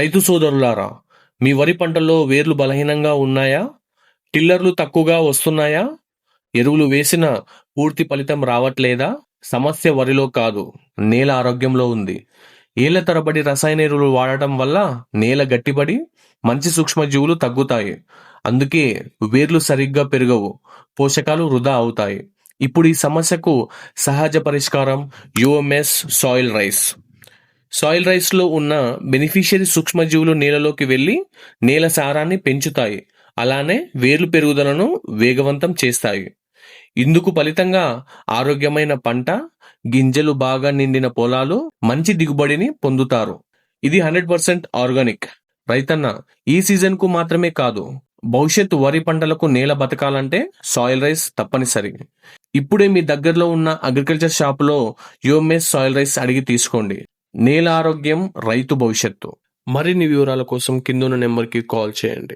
రైతు సోదరులారా మీ వరి పంటలో వేర్లు బలహీనంగా ఉన్నాయా? టిల్లర్లు తక్కువగా వస్తున్నాయా? ఎరువులు వేసిన పూర్తి ఫలితం రావట్లేదా? సమస్య వరిలో కాదు నేల ఆరోగ్యంలో ఉంది. ఏళ్ళ తరబడి రసాయన ఎరువులు వాడటం వల్ల నేల గట్టిపడి మంచి సూక్ష్మజీవులు తగ్గుతాయి. అందుకే వేర్లు సరిగ్గా పెరగవు పోషకాలు వృధా అవుతాయి. ఇప్పుడు ఈ సమస్యకు సహజ పరిష్కారం యుఎంఎస్ సాయిల్ రైస్. సాయిల్ రైస్లో ఉన్న బెనిఫిషియరీ సూక్ష్మజీవులు నేలలోకి వెళ్ళి నేల సారాన్ని పెంచుతాయి. అలానే వేర్లు పెరుగుదలను వేగవంతం చేస్తాయి. ఇందుకు ఫలితంగా ఆరోగ్యమైన పంట గింజలు బాగా నిండిన పొలాలు మంచి దిగుబడిని పొందుతారు. ఇది హండ్రెడ్ పర్సెంట్ ఆర్గానిక్. రైతన్న ఈ సీజన్కు మాత్రమే కాదు భవిష్యత్తు వరి పంటలకు నేల బతకాలంటే సాయిల్ రైస్ తప్పనిసరి. ఇప్పుడే మీ దగ్గరలో ఉన్న అగ్రికల్చర్ షాపులో యుఎంఎస్ సాయిల్ రైస్ అడిగి తీసుకోండి. నేల ఆరోగ్యం రైతు భవిష్యత్తు. మరిన్ని వివరాల కోసం కిందున్న నెంబర్కి కాల్ చేయండి.